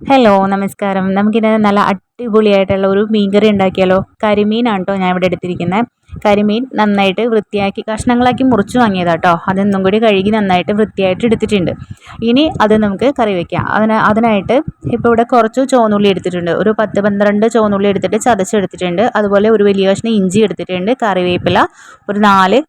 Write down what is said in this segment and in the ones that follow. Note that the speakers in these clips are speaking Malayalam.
ഹലോ നമസ്കാരം. നമുക്കിത് നല്ല അടിപൊളിയായിട്ടുള്ള ഒരു മീൻകറി ഉണ്ടാക്കിയാലോ? കരിമീനാണ് കേട്ടോ ഞാൻ ഇവിടെ എടുത്തിരിക്കുന്നത് കരിമീൻ നന്നായിട്ട് വൃത്തിയാക്കി കഷ്ണങ്ങളാക്കി മുറിച്ച് വാങ്ങിയതാട്ടോ അതൊന്നും കൂടി കഴുകി നന്നായിട്ട് വൃത്തിയായിട്ട് എടുത്തിട്ടുണ്ട്. ഇനി അത് നമുക്ക് കറി വയ്ക്കാം അതിന് അതിനായിട്ട് ഇപ്പോൾ ഇവിടെ കുറച്ച് ചുവന്നുള്ളി എടുത്തിട്ടുണ്ട്. ഒരു പത്ത് പന്ത്രണ്ട് ചുവന്നുള്ളി എടുത്തിട്ട് ചതച്ചെടുത്തിട്ടുണ്ട്. അതുപോലെ ഒരു വലിയ കഷ്ണം ഇഞ്ചി എടുത്തിട്ടുണ്ട്. കറിവേപ്പില ഒരു നാല്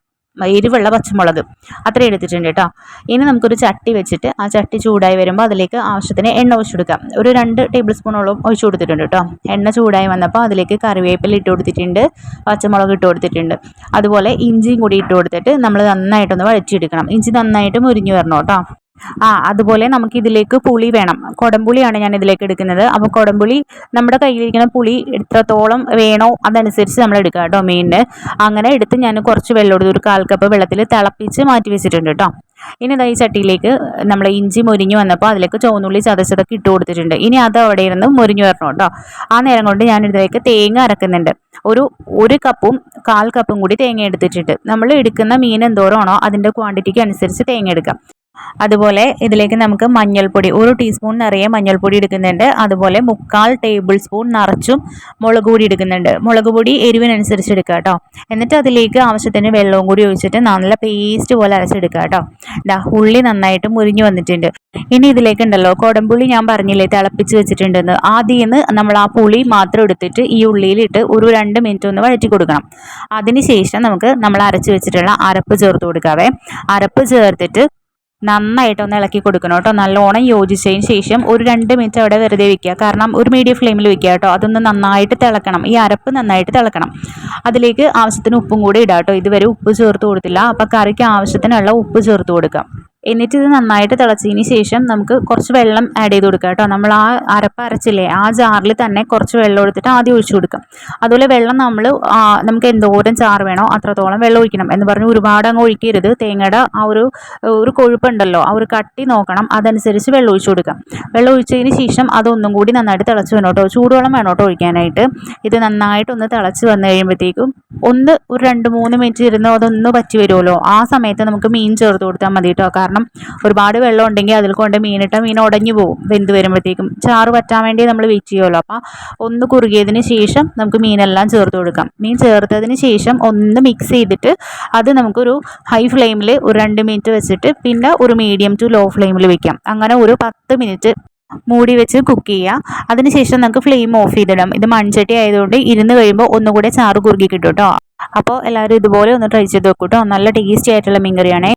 എരിവുള്ള പച്ചമുളക്. അത്രയും എടുത്തിട്ടുണ്ട് കേട്ടോ. ഇനി നമുക്കൊരു ചട്ടി വെച്ചിട്ട് ആ ചട്ടി ചൂടായി വരുമ്പോൾ അതിലേക്ക് ആവശ്യത്തിന് എണ്ണ ഒഴിച്ചു കൊടുക്കാം. ഒരു രണ്ട് ടേബിൾ സ്പൂണോളം ഒഴിച്ചു കൊടുത്തിട്ടുണ്ട് കേട്ടോ. എണ്ണ ചൂടായി വന്നപ്പോൾ അതിലേക്ക് കറിവേപ്പില ഇട്ട് കൊടുത്തിട്ടുണ്ട്. പച്ചമുളക് ഇട്ട് കൊടുത്തിട്ടുണ്ട്. അതുപോലെ ഇഞ്ചിയും കൂടി ഇട്ട് കൊടുത്തിട്ട് നമ്മൾ നന്നായിട്ടൊന്ന് വഴച്ചെടുക്കണം ഇഞ്ചി നന്നായിട്ട് മുരിഞ്ഞു വരണം കേട്ടോ. ആ അതുപോലെ നമുക്ക് ഇതിലേക്ക് പുളി വേണം. കുടംപുളിയാണ് ഞാൻ ഇതിലേക്ക് എടുക്കുന്നത്. അപ്പോൾ കുടംപുളി നമ്മുടെ കയ്യിലിരിക്കുന്ന പുളി എത്രത്തോളം വേണോ അതനുസരിച്ച് നമ്മൾ എടുക്കുക കേട്ടോ മീനിന്. അങ്ങനെ എടുത്ത് ഞാൻ കുറച്ച് വെള്ളം ഒരു കാൽ കപ്പ് വെള്ളത്തിൽ തിളപ്പിച്ച് മാറ്റി വെച്ചിട്ടുണ്ട് കേട്ടോ. ഇനി ഈ ചട്ടിയിലേക്ക് നമ്മൾ ഇഞ്ചി മുരിഞ്ഞു വന്നപ്പോൾ അതിലേക്ക് ചുവന്നുള്ളി ചതച്ചതൊക്കെ ഇട്ട് കൊടുത്തിട്ടുണ്ട്. ഇനി അത് അവിടെ ഇരുന്ന് മുരിഞ്ഞു വരണം കേട്ടോ. ആ നേരം കൊണ്ട് ഞാൻ ഇതിലേക്ക് തേങ്ങ അരക്കുന്നുണ്ട്. ഒരു ഒരു കപ്പും കാൽ കപ്പും കൂടി തേങ്ങ എടുത്തിട്ടുണ്ട്. നമ്മൾ എടുക്കുന്ന മീൻ എന്തോരമാണോ അതിന്റെ ക്വാണ്ടിറ്റിക്ക് അനുസരിച്ച് തേങ്ങ എടുക്കാം. അതുപോലെ ഇതിലേക്ക് നമുക്ക് മഞ്ഞൾപ്പൊടി ഒരു ടീസ്പൂൺ നിറയെ മഞ്ഞൾപ്പൊടി എടുക്കുന്നുണ്ട്. അതുപോലെ മുക്കാൽ ടേബിൾ സ്പൂൺ നിറച്ചും മുളക് പൊടി എടുക്കുന്നുണ്ട്. മുളക് പൊടി എരിവിനനുസരിച്ച് എടുക്കുക കേട്ടോ എന്നിട്ട് അതിലേക്ക് ആവശ്യത്തിന് വെള്ളവും കൂടി ഒഴിച്ചിട്ട് നല്ല പേസ്റ്റ് പോലെ അരച്ചെടുക്കുക കേട്ടോ ഡാ ഉള്ളി നന്നായിട്ട് മുരിഞ്ഞു വന്നിട്ടുണ്ട്. ഇനി ഇതിലേക്ക് ഉണ്ടല്ലോ കുടംപുളി ഞാൻ പറഞ്ഞില്ലേ തിളപ്പിച്ച് വെച്ചിട്ടുണ്ടെന്ന്. ആദ്യം നമ്മൾ ആ പുളി മാത്രം എടുത്തിട്ട് ഈ ഉള്ളിയിലിട്ട് ഒരു രണ്ട് മിനിറ്റ് ഒന്ന് വഴറ്റി കൊടുക്കണം. അതിനുശേഷം നമുക്ക് നമ്മൾ അരച്ച് വെച്ചിട്ടുള്ള അരപ്പ് ചേർത്ത് കൊടുക്കാവേ. അരപ്പ് ചേർത്തിട്ട് നന്നായിട്ട് ഒന്ന് ഇളക്കി കൊടുക്കണം കേട്ടോ. നല്ലോണം യോജിച്ചതിന് ശേഷം ഒരു രണ്ട് മിനിറ്റ് അവിടെ വെറുതെ വെക്കുക. കാരണം ഒരു മീഡിയം ഫ്ലെയിമിൽ വെക്കുക കേട്ടോ. അതൊന്ന് നന്നായിട്ട് തിളക്കണം. ഈ അരപ്പ് നന്നായിട്ട് തിളക്കണം. അതിലേക്ക് ആവശ്യത്തിന് ഉപ്പും കൂടി ഇടാം കേട്ടോ. ഇതുവരെ ഉപ്പ് ചേർത്ത് കൊടുത്തില്ല. അപ്പോൾ കറിക്ക് ആവശ്യത്തിനുള്ള ഉപ്പ് ചേർത്ത് കൊടുക്കാം. എന്നിട്ട് ഇത് നന്നായിട്ട് തിളച്ചതിന് ശേഷം നമുക്ക് കുറച്ച് വെള്ളം ആഡ് ചെയ്ത് കൊടുക്കുക കേട്ടോ. നമ്മൾ ആ അരപ്പ് അരച്ചില്ലേ ആ ജാറിൽ തന്നെ കുറച്ച് വെള്ളം എടുത്തിട്ട് ആദ്യം ഒഴിച്ചു കൊടുക്കാം. അതുപോലെ വെള്ളം നമ്മൾ നമുക്ക് എന്തോരം ചാറ് വേണോ അത്രത്തോളം വെള്ളം ഒഴിക്കണം എന്ന് പറഞ്ഞ് ഒരുപാട് അങ്ങ് ഒഴിക്കരുത്. തേങ്ങയുടെ ആ ഒരു ഒരു കൊഴുപ്പുണ്ടല്ലോ ആ ഒരു കട്ടി നോക്കണം അതനുസരിച്ച് വെള്ളം ഒഴിച്ചു കൊടുക്കാം. വെള്ളം ഒഴിച്ചതിന് ശേഷം അതൊന്നും കൂടി നന്നായിട്ട് തിളച്ച് വേണം കേട്ടോ. ചൂടുവെള്ളം വേണം കേട്ടോ ഒഴിക്കാനായിട്ട്. ഇത് നന്നായിട്ടൊന്ന് തിളച്ച് വന്നു കഴിയുമ്പോഴത്തേക്കും ഒന്ന് ഒരു രണ്ട് മൂന്ന് മിനിറ്റ് ഇരുന്നോ അതൊന്ന് പറ്റി വരുമല്ലോ. ആ സമയത്ത് നമുക്ക് മീൻ ചേർത്ത് കൊടുത്താൽ മതി കേട്ടോ. കാരണം കാരണം ഒരുപാട് വെള്ളം ഉണ്ടെങ്കിൽ അതിൽ കൊണ്ട് മീനിട്ട മീൻ ഉടഞ്ഞു പോകും വെന്ത് വരുമ്പോഴത്തേക്കും. ചാറ് പറ്റാൻ വേണ്ടി നമ്മൾ വെയിറ്റ് ചെയ്യുമല്ലോ. അപ്പോൾ ഒന്ന് കുറുകിയതിന് ശേഷം നമുക്ക് മീനെല്ലാം ചേർത്ത് കൊടുക്കാം. മീൻ ചേർത്തതിന് ശേഷം ഒന്ന് മിക്സ് ചെയ്തിട്ട് അത് നമുക്കൊരു ഹൈ ഫ്ലെയിമിൽ ഒരു രണ്ട് മിനിറ്റ് വെച്ചിട്ട് പിന്നെ ഒരു മീഡിയം ടു ലോ ഫ്ലെയിമിൽ വെക്കാം. അങ്ങനെ ഒരു പത്ത് മിനിറ്റ് മൂടി വെച്ച് കുക്ക് ചെയ്യുക. അതിനുശേഷം നമുക്ക് ഫ്ലെയിം ഓഫ് ചെയ്തിടാം. ഇത് മൺചട്ടി ആയതുകൊണ്ട് ഇരുന്ന് കഴിയുമ്പോൾ ഒന്നുകൂടെ ചാറ് കുറുകി കിട്ടും കേട്ടോ. അപ്പോൾ എല്ലാവരും ഇതുപോലെ ഒന്ന് ട്രൈ ചെയ്ത് നോക്കൂട്ടോ നല്ല ടേസ്റ്റി ആയിട്ടുള്ള മീൻ കറിയാണേ.